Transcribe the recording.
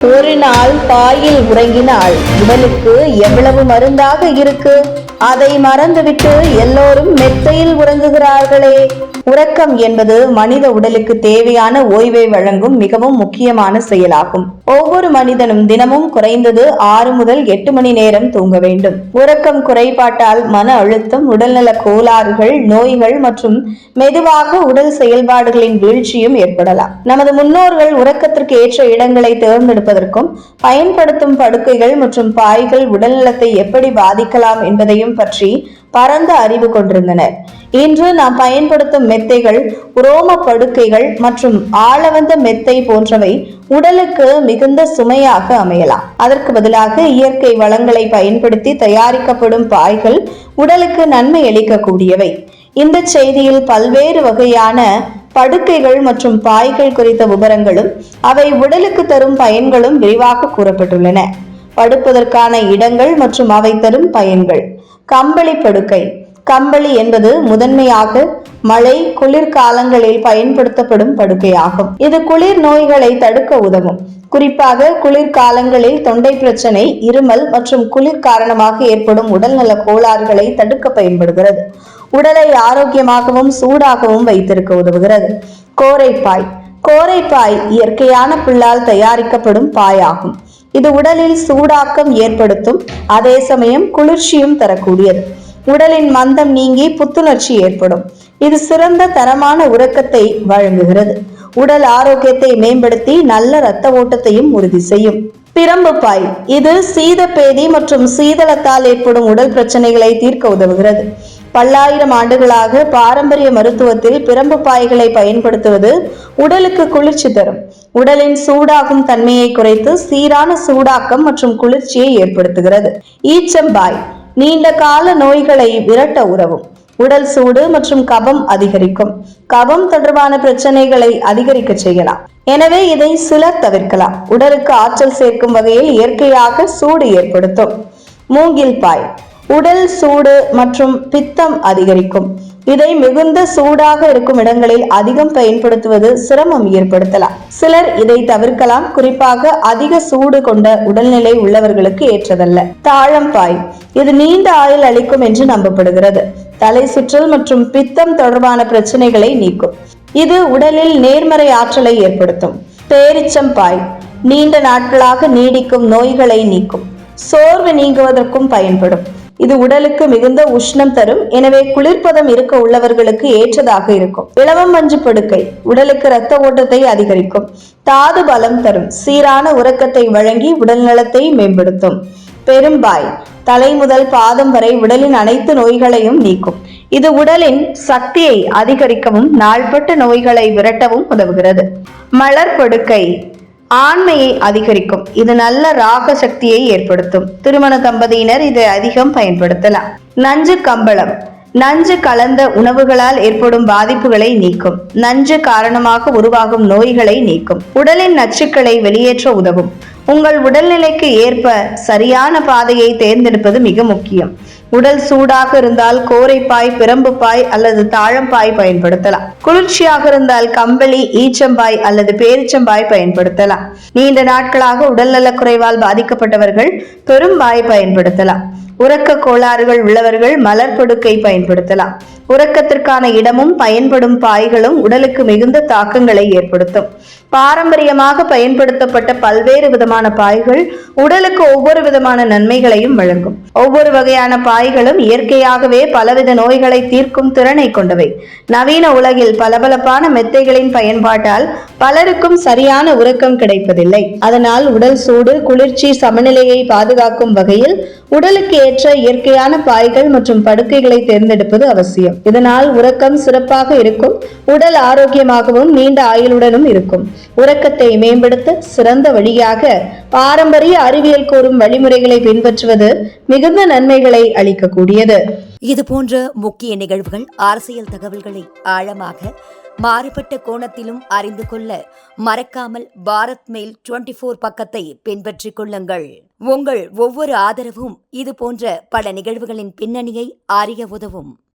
ஒரு நாள் பாயில் உறங்கினால் உடலுக்கு எவ்வளவு மருந்தாக இருக்கு? அதை மறந்துவிட்டு எல்லோரும் மெத்தையில் உறங்குகிறார்களே. உறக்கம் என்பது மனித உடலுக்கு தேவையான ஓய்வை வழங்கும் மிகவும் முக்கியமான செயலாகும். ஒவ்வொரு மனிதனும் தினமும் குறைந்தது ஆறு முதல் எட்டு மணி நேரம் தூங்க வேண்டும். உறக்கம் குறைபாட்டால் மன அழுத்தம் உடல்நல கோளாறுகள் நோய்கள் மற்றும் மெதுவாக உடல் செயல்பாடுகளின் வீழ்ச்சியும் ஏற்படலாம். நமது முன்னோர்கள் உறக்கத்திற்கு ஏற்ற இடங்களை தேர்ந்தெடுப்பதற்கும் பயன்படுத்தும் படுக்கைகள் மற்றும் பாய்கள் உடல்நலத்தை எப்படி பாதிக்கலாம் என்பதையும் பற்றி பரந்த அறிவு கொண்டிருந்தனர். இன்று நாம் பயன்படுத்தும் மெத்தைகள் உரோம படுக்கைகள் மற்றும் ஆளவந்த மெத்தை போன்றவை உடலுக்கு மிகுந்த சுமையாக அமையலாம். அதற்கு பதிலாக இயற்கை வளங்களை பயன்படுத்தி தயாரிக்கப்படும் பாய்கள் உடலுக்கு நன்மை அளிக்கக்கூடியவை. இந்த செய்தியில் பல்வேறு வகையான படுக்கைகள் மற்றும் பாய்கள் குறித்த விவரங்களும் அவை உடலுக்கு தரும் பயன்களும் விரிவாக கூறப்பட்டுள்ளன. படுப்பதற்கான இடங்கள் மற்றும் அவை தரும் பயன்கள். கம்பளி படுக்கை. கம்பளி என்பது முதன்மையாக மழை குளிர்காலங்களில் பயன்படுத்தப்படும் படுக்கையாகும். இது குளிர் நோய்களை தடுக்க உதவும். குறிப்பாக குளிர்காலங்களில் தொண்டை பிரச்சனை இருமல் மற்றும் குளிர் காரணமாக ஏற்படும் உடல்நல கோளாறுகளை தடுக்க பயன்படுகிறது. உடலை ஆரோக்கியமாகவும் சூடாகவும் வைத்திருக்க உதவுகிறது. கோரைப்பாய். கோரைப்பாய் இயற்கையான புல்லால் தயாரிக்கப்படும் பாயாகும். இது உடலில் சூடாக்கம் ஏற்படுத்தும் அதே சமயம் குளிர்ச்சியும் தரக்கூடியது. உடலின் மந்தம் நீங்கி புத்துணர்ச்சி ஏற்படும். இது சிறந்த தரமான உறக்கத்தை வழங்குகிறது. உடல் ஆரோக்கியத்தை மேம்படுத்தி நல்ல இரத்த ஓட்டத்தையும் உறுதி செய்யும். பிரம்புப்பாய் இது சீதப்பேதி மற்றும் சீதளத்தால் ஏற்படும் உடல் பிரச்சனைகளை தீர்க்க உதவுகிறது. பல்லாயிரம் ஆண்டுகளாக பாரம்பரிய மருத்துவத்தில் பிரம்பு பாய்களை பயன்படுத்துவது உடலுக்கு குளிர்ச்சி தரும். உடலின் சூடாகும் தன்மையை குறைத்து சீரான சூடாக்கம் மற்றும் குளிர்ச்சியை ஏற்படுத்துகிறது. ஈச்சம்பாய் நீண்ட கால நோய்களை விரட்ட உறவும் உடல் சூடு மற்றும் கபம் அதிகரிக்கும். கபம் தொடர்பான பிரச்சனைகளை அதிகரிக்க செய்யலாம். எனவே இதை சிலர் தவிர்க்கலாம். உடலுக்கு ஆற்றல் சேர்க்கும் வகையில் இயற்கையாக சூடு ஏற்படுத்தும். மூங்கில் பாய் உடல் சூடு மற்றும் பித்தம் அதிகரிக்கும். இதை மிகுந்த சூடாக இருக்கும் இடங்களில் அதிகம் பயன்படுத்துவது சிரமம் ஏற்படுத்தலாம். சிலர் இதை தவிர்க்கலாம். குறிப்பாக அதிக சூடு கொண்ட உடல்நிலை உள்ளவர்களுக்கு ஏற்றதல்ல. தாழம்பாய் இது நீண்ட ஆயுள் அளிக்கும் என்று நம்பப்படுகிறது. தலை சுற்றல் மற்றும் பித்தம் தொடர்பான பிரச்சனைகளை நீக்கும். இது உடலில் நேர்மறை ஆற்றலை ஏற்படுத்தும். பேரிச்சம்பாய் நீண்ட நாட்களாக நீடிக்கும் நோய்களை நீக்கும். சோர்வு நீங்குவதற்கும் பயன்படும். இது உடலுக்கு மிகுந்த உஷ்ணம் தரும். எனவே குளிர்பதம் இருக்க உள்ளவர்களுக்கு ஏற்றதாக இருக்கும். இளவம் மஞ்சு படுக்கை உடலுக்கு இரத்த ஓட்டத்தை அதிகரிக்கும். தாது பலம் தரும். சீரான உறக்கத்தை வழங்கி உடல் நலத்தை மேம்படுத்தும். பெரும்பாய் தலை முதல் பாதம் வரை உடலின் அனைத்து நோய்களையும் நீக்கும். இது உடலின் சக்தியை அதிகரிக்கவும் நாள்பட்ட நோய்களை விரட்டவும் உதவுகிறது. மலர் படுக்கை. ஆண்மையை அதிகரிக்கும். இது நல்ல ராக சக்தியை ஏற்படுத்தும். திருமண தம்பதியினர் இதை அதிகம் பயன்படுத்தலாம். நஞ்சு கம்பளம். நஞ்சு கலந்த உணவுகளால் ஏற்படும் பாதிப்புகளை நீக்கும். நஞ்சு காரணமாக உருவாகும் நோய்களை நீக்கும். உடலின் நச்சுக்களை வெளியேற்ற உதவும். உங்கள் உடல்நிலைக்கு ஏற்ப சரியான பாதையை தேர்ந்தெடுப்பது மிக முக்கியம். உடல் சூடாக இருந்தால் கோரைப்பாய் பிரம்புப்பாய் அல்லது தாழம்பாய் பயன்படுத்தலாம். குளிர்ச்சியாக இருந்தால் கம்பளி ஈச்சம்பாய் அல்லது பேரிச்சம்பாய் பயன்படுத்தலாம். நீண்ட நாட்களாக உடல்நல குறைவால் பாதிக்கப்பட்டவர்கள் பெரும்பாய் பயன்படுத்தலாம். உறக்க கோளாறுகள் உள்ளவர்கள் மலர் படுக்கை பயன்படுத்தலாம். உறக்கத்திற்கான இடமும் பயன்படும் பாய்களும் உடலுக்கு மிகுந்த தாக்கங்களை ஏற்படுத்தும். பாரம்பரியமாக பயன்படுத்தப்பட்ட பல்வேறு விதமான பாய்கள் உடலுக்கு ஒவ்வொரு விதமான நன்மைகளையும் வழங்கும். ஒவ்வொரு வகையான பாய்களும் இயற்கையாகவே பலவித நோய்களை தீர்க்கும் திறனை கொண்டவை. நவீன உலகில் பளபளப்பான மெத்தைகளின் பயன்பாட்டால் பலருக்கும் சரியான உறக்கம் கிடைப்பதில்லை. அதனால் உடல் சூடு குளிர்ச்சி சமநிலையை பாதுகாக்கும் வகையில் உடலுக்கு ஏற்ற இயற்கையான பாய்கள் மற்றும் படுக்கைகளை தேர்ந்தெடுப்பது அவசியம். இதனால் உறக்கம் சிறப்பாக இருக்கும் உடல் ஆரோக்கியமாகவும் நீண்ட ஆயுளுடனும் இருக்கும். உறக்கத்தை மேம்படுத்த சிறந்த வழியாக பாரம்பரிய அறிவியல் கூறும் வழிமுறைகளை பின்பற்றுவது மிகுந்த நன்மைகளை அளிக்கக்கூடியது. இது போன்ற முக்கிய நிகழ்வுகள் அரசியல் தகவல்களை ஆழமாக மாறுபட்ட கோணத்திலும் அறிந்து கொள்ள மறக்காமல் பாரத் மெயில் டுவெண்டி ஃபோர் பக்கத்தை பின்பற்றிக் கொள்ளுங்கள். உங்கள் ஒவ்வொரு ஆதரவும் இது போன்ற பல நிகழ்வுகளின் பின்னணியை அறிய உதவும்.